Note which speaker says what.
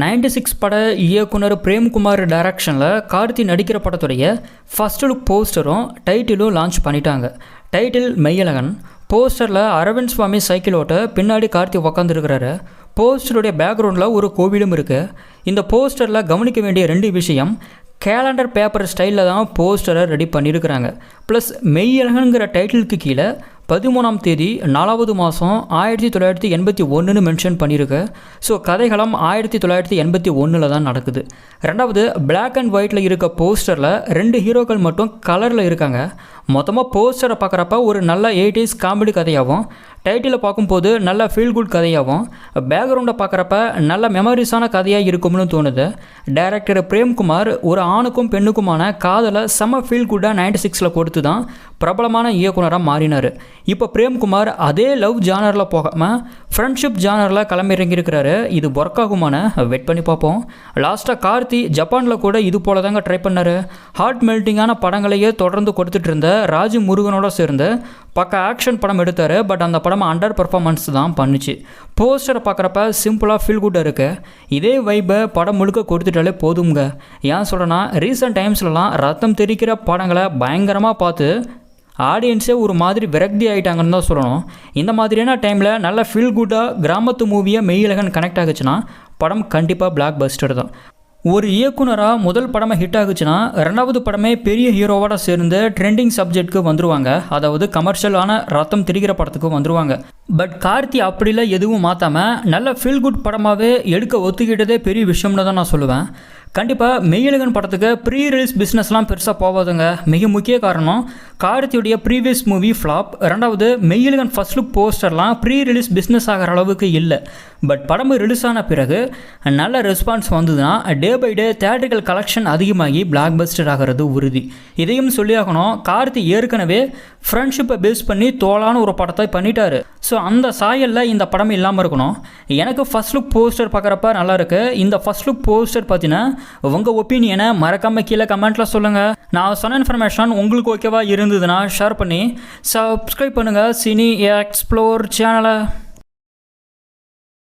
Speaker 1: Ninety six பட இயக்குனர் பிரேம்குமார் டைரக்ஷனில் கார்த்தி நடிக்கிற படத்துடைய ஃபஸ்ட் லுக் போஸ்டரும் டைட்டிலும் லான்ச் பண்ணிட்டாங்க. டைட்டில் மெய்யழகன் போஸ்டரில் அரவிந்த் சுவாமி சைக்கிள் ஓட்ட பின்னாடி கார்த்தி உக்காந்துருக்கிறாரு. போஸ்டருடைய பேக்ரவுண்டில் ஒரு கோவிலும் இருக்குது இந்த போஸ்டரில் கவனிக்க வேண்டிய ரெண்டு விஷயம் கேலண்டர் பேப்பர் ஸ்டைலில் தான் போஸ்டரை ரெடி பண்ணியிருக்கிறாங்க ப்ளஸ் மெய்யழகனுங்கிற டைட்டிலுக்கு கீழே பதிமூணாம் தேதி நாலாவது மாதம் ஆயிரத்தி தொள்ளாயிரத்தி எண்பத்தி ஒன்றுன்னு மென்ஷன் பண்ணியிருக்கு ஸோ கதைகளம் ஆயிரத்தி தொள்ளாயிரத்தி எண்பத்தி ஒன்றில் தான் நடக்குது. ரெண்டாவது பிளாக் அண்ட் ஒயிட்டில் இருக்க போஸ்டரில் ரெண்டு ஹீரோக்கள் மட்டும் கலரில் இருக்காங்க. மொத்தமாக போஸ்டரை பார்க்குறப்ப ஒரு நல்ல எயிட்டிஸ் காமெடி கதையாகவும் டைட்டிலில் பார்க்கும்போது நல்ல ஃபீல் குட் கதையாகவும் பேக்ரவுண்டை பார்க்குறப்ப நல்ல மெமரிஸான கதையாக இருக்கும்னு தோணுது. டைரக்டர் பிரேம்குமார் ஒரு ஆணுக்கும் பெண்ணுக்குமான காதலை செம ஃபீல் குட்டாக நைன்டி சிக்ஸில் கொடுத்து தான் பிரபலமான இயக்குனராக மாறினார். இப்போ பிரேம்குமார் அதே லவ் ஜானரில் போகாமல் ஃப்ரெண்ட்ஷிப் ஜானரில் கிளம்பிறங்கியிருக்கிறாரு இது ஒர்க் ஆகுமான வெயிட் பண்ணி பார்ப்போம். லாஸ்ட்டாக கார்த்தி ஜப்பானில் கூட இது போல தாங்க ட்ரை பண்ணார் ஹார்ட் மெல்ட்டிங்கான படங்களையே தொடர்ந்து கொடுத்துட்டு இருந்த ராஜு முருகனோட சேர்ந்து பக்க ஆக்ஷன் படம் எடுத்தார் பட் அந்த படம் அண்டர் பர்ஃபார்மன்ஸ் தான் பண்ணுச்சு. போஸ்டரை பார்க்குறப்ப சிம்பிளாக ஃபீல் குட்டாக இருக்குது இதே வைப்பை படம் முழுக்க கொடுத்துட்டாலே போதுங்க ஏன் சொல்கிறேன்னா ரீசெண்ட் டைம்ஸ்லலாம் ரத்தம் தெரிக்கிற படங்களை பயங்கரமாக பார்த்து ஆடியன்ஸே ஒரு மாதிரி விரக்தி ஆகிட்டாங்கன்னு தான் சொல்லணும். இந்த மாதிரியான டைமில் நல்ல ஃபீல் குட்டாக கிராமத்து மூவியை மெய்யழகன் கனெக்ட் ஆகுச்சுன்னா படம் கண்டிப்பாக பிளாக் பஸ்டர் தான். ஒரு இயக்குனராக முதல் படமே ஹிட் ஆகுச்சுன்னா ரெண்டாவது படமே பெரிய ஹீரோவோட சேர்ந்து ட்ரெண்டிங் சப்ஜெக்ட்க்கு வந்துருவாங்க. அதாவது கமர்ஷியலான ரத்தம் திரிகிற படத்துக்கு வந்துருவாங்க. பட் கார்த்தி அப்படிலாம் எதுவும் மாற்றாமல் நல்ல ஃபீல் குட் படமாகவே எடுக்க ஒத்துக்கிட்டதே பெரிய விஷயம்னு தான் நான் சொல்லுவேன். கண்டிப்பாக மெய்யழகன் படத்துக்கு ப்ரீ ரிலீஸ் பிஸ்னஸ்லாம் பெருசாக போகாதுங்க மிக முக்கிய காரணம் கார்த்தியுடைய ப்ரீவியஸ் மூவி ஃப்ளாப் ரெண்டாவது மெய்யழகன் ஃபஸ்ட் லுக் போஸ்டர்லாம் ப்ரீ ரிலீஸ் பிஸ்னஸ் ஆகிற அளவுக்கு இல்லை. பட் படம் ரிலீஸ் ஆன பிறகு நல்ல ரெஸ்பான்ஸ் வந்ததுன்னா day by day theatrical collection அதிகமாகி பிளாக் பஸ்டர் ஆகிறது உறுதி. இதையும் சொல்லியாகணும் கார்த்தி ஏற்கனவே ஃப்ரெண்ட்ஷிப்பை பேஸ் பண்ணி தோலான ஒரு படத்தை பண்ணிட்டாரு. ஸோ அந்த சாயலில் இந்த படம் இல்லாமல் இருக்கணும். எனக்கு ஃபர்ஸ்ட் லுக் போஸ்டர் பார்க்குறப்ப நல்லா இருக்குது இந்த ஃபஸ்ட் லுக் போஸ்டர் பார்த்தீங்கன்னா உங்கள் ஒப்பீனியனை மறக்காமல் கீழே கமெண்ட்டில் சொல்லுங்கள் நான் சொன்ன இன்ஃபர்மேஷன் உங்களுக்கு ஓகேவா இருந்ததுன்னா ஷேர் பண்ணி சப்ஸ்கிரைப் பண்ணுங்கள் சினி எக்ஸ்ப்ளோர் சேனலை